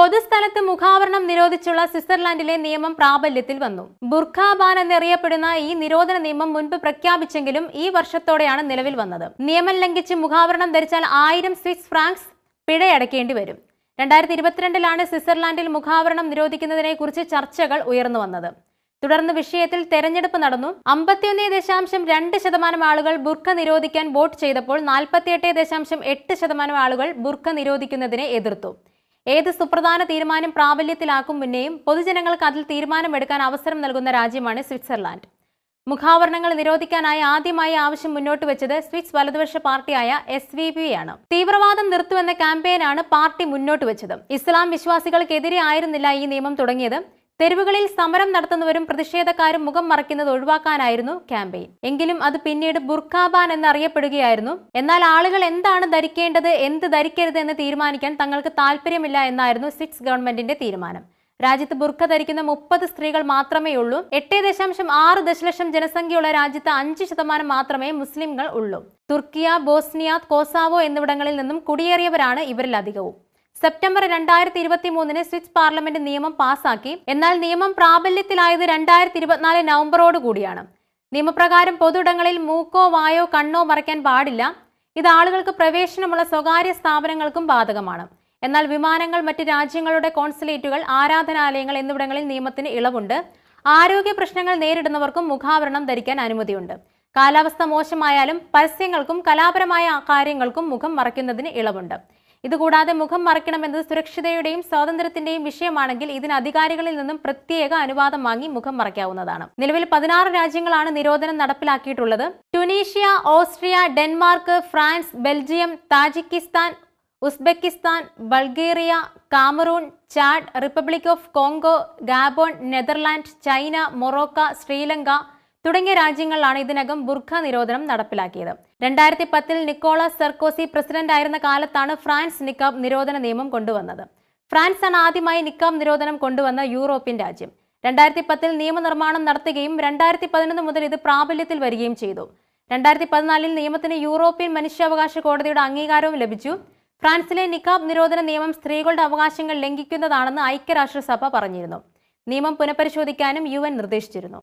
പൊതുസ്ഥലത്ത് മുഖാവരണം നിരോധിച്ചുള്ള സ്വിറ്റ്സർലാൻഡിലെ നിയമം പ്രാബല്യത്തിൽ വന്നു. ബുർഖാബാൻ എന്നറിയപ്പെടുന്ന ഈ നിരോധന നിയമം മുൻപ് പ്രഖ്യാപിച്ചെങ്കിലും ഈ വർഷത്തോടെയാണ് നിലവിൽ വന്നത്. നിയമം ലംഘിച്ച് മുഖാവരണം ധരിച്ചാൽ ആയിരം സ്വിസ് ഫ്രാങ്ക്സ് പിഴയടക്കേണ്ടി വരും. രണ്ടായിരത്തി ഇരുപത്തിരണ്ടിലാണ് സ്വിറ്റ്സർലാൻഡിൽ മുഖാവരണം നിരോധിക്കുന്നതിനെ കുറിച്ച് ചർച്ചകൾ ഉയർന്നു വന്നത്. തുടർന്ന് വിഷയത്തിൽ തെരഞ്ഞെടുപ്പ് നടന്നു. അമ്പത്തിയൊന്ന് ദശാംശം രണ്ട് ശതമാനം ആളുകൾ ബുർഖ നിരോധിക്കാൻ വോട്ട് ചെയ്തപ്പോൾ നാൽപ്പത്തിയെട്ട് ദശാംശം എട്ട് ശതമാനം ആളുകൾ ബുർഖ നിരോധിക്കുന്നതിനെ എതിർത്തു. ഏത് സുപ്രധാന തീരുമാനം പ്രാബല്യത്തിലാക്കും മുന്നേയും പൊതുജനങ്ങൾക്ക് അതിൽ തീരുമാനമെടുക്കാൻ അവസരം നൽകുന്ന രാജ്യമാണ് സ്വിറ്റ്സർലാൻഡ്. മുഖാവരണങ്ങൾ നിരോധിക്കാനായി ആദ്യമായി ആവശ്യം മുന്നോട്ട് വെച്ചത് സ്വിസ് വലതുപക്ഷ പാർട്ടിയായ എസ് വി പി ആണ് തീവ്രവാദം നിർത്തുവെന്ന ക്യാമ്പയിനാണ് പാർട്ടി മുന്നോട്ട് വെച്ചത്. ഇസ്ലാം വിശ്വാസികൾക്കെതിരെ ആയിരുന്നില്ല ഈ നിയമം തുടങ്ങിയത്. തെരുവുകളിൽ സമരം നടത്തുന്നവരും പ്രതിഷേധക്കാരും മുഖം മറയ്ക്കുന്നത് ഒഴിവാക്കാനായിരുന്നു ക്യാമ്പയിൻ. എങ്കിലും അത് പിന്നീട് ബുർഖാബാൻ എന്നറിയപ്പെടുകയായിരുന്നു. എന്നാൽ ആളുകൾ എന്താണ് ധരിക്കേണ്ടത് എന്ത് ധരിക്കരുത് എന്ന് തീരുമാനിക്കാൻ തങ്ങൾക്ക് താല്പര്യമില്ല എന്നായിരുന്നു സിക്സ് ഗവൺമെന്റിന്റെ തീരുമാനം. രാജ്യത്ത് ബുർഖ ധരിക്കുന്ന മുപ്പത് സ്ത്രീകൾ മാത്രമേ ഉള്ളൂ. എട്ട് ദശാംശം ആറ് ദശലക്ഷം ജനസംഖ്യയുള്ള രാജ്യത്ത് അഞ്ച് ശതമാനം മാത്രമേ മുസ്ലിംകൾ ഉള്ളൂ. തുർക്കിയ ബോസ്നിയ കോസാവോ എന്നിവിടങ്ങളിൽ നിന്നും കുടിയേറിയവരാണ് ഇവരിൽ അധികവും സെപ്റ്റംബർ രണ്ടായിരത്തി ഇരുപത്തി മൂന്നിന് സ്വിസ് പാർലമെന്റ് നിയമം പാസാക്കി. എന്നാൽ നിയമം പ്രാബല്യത്തിലായത് രണ്ടായിരത്തി ഇരുപത്തിനാല് നവംബറോടുകൂടിയാണ് നിയമപ്രകാരം പൊതുയിടങ്ങളിൽ മൂക്കോ വായോ കണ്ണോ മറയ്ക്കാൻ പാടില്ല. ഇത് ആളുകൾക്ക് പ്രവേശനമുള്ള സ്വകാര്യ സ്ഥാപനങ്ങൾക്കും ബാധകമാണ്. എന്നാൽ വിമാനങ്ങൾ മറ്റ് രാജ്യങ്ങളുടെ കോൺസുലേറ്റുകൾ ആരാധനാലയങ്ങൾ എന്നിവിടങ്ങളിൽ നിയമത്തിന് ഇളവുണ്ട്. ആരോഗ്യ പ്രശ്നങ്ങൾ നേരിടുന്നവർക്കും മുഖാവരണം ധരിക്കാൻ അനുമതിയുണ്ട്. കാലാവസ്ഥ മോശമായാലും പരസ്യങ്ങൾക്കും കലാപരമായ കാര്യങ്ങൾക്കും മുഖം മറയ്ക്കുന്നതിന് ഇളവുണ്ട്. ഇതുകൂടാതെ മുഖം മറയ്ക്കണമെന്നത് സുരക്ഷിതയുടെയും സ്വാതന്ത്ര്യത്തിന്റെയും വിഷയമാണെങ്കിൽ ഇതിന് അധികാരികളിൽ നിന്നും പ്രത്യേക അനുവാദം വാങ്ങി മുഖം മറയ്ക്കാവുന്നതാണ്. നിലവിൽ പതിനാറ് രാജ്യങ്ങളാണ് നിരോധനം നടപ്പിലാക്കിയിട്ടുള്ളത്. Tunisia Austria Denmark France Belgium Tajikistan Uzbekistan Bulgaria Cameroon Chad republic of Congo Gabon Netherland China Morocco Sri തുടങ്ങിയ രാജ്യങ്ങളിലാണ് ഇതിനകം ബുർഖ നിരോധനം നടപ്പിലാക്കിയത്. രണ്ടായിരത്തി പത്തിൽ നിക്കോളാസ് സർക്കോസി പ്രസിഡന്റ് ആയിരുന്ന കാലത്താണ് ഫ്രാൻസ് നിക്കാബ് നിരോധന നിയമം കൊണ്ടുവന്നത്. ഫ്രാൻസ് ആണ് ആദ്യമായി നിക്കാബ് നിരോധനം കൊണ്ടുവന്ന യൂറോപ്യൻ രാജ്യം. രണ്ടായിരത്തി പത്തിൽ നിയമനിർമ്മാണം നടത്തുകയും രണ്ടായിരത്തി പതിനൊന്ന് മുതൽ ഇത് പ്രാബല്യത്തിൽ വരികയും ചെയ്തു. രണ്ടായിരത്തി പതിനാലിൽ നിയമത്തിന് യൂറോപ്യൻ മനുഷ്യാവകാശ കോടതിയുടെ അംഗീകാരവും ലഭിച്ചു. ഫ്രാൻസിലെ നിക്കാബ് നിരോധന നിയമം സ്ത്രീകളുടെ അവകാശങ്ങൾ ലംഘിക്കുന്നതാണെന്ന് ഐക്യരാഷ്ട്രസഭ പറഞ്ഞിരുന്നു. നിയമം പുനഃപരിശോധിക്കാനും യു നിർദ്ദേശിച്ചിരുന്നു.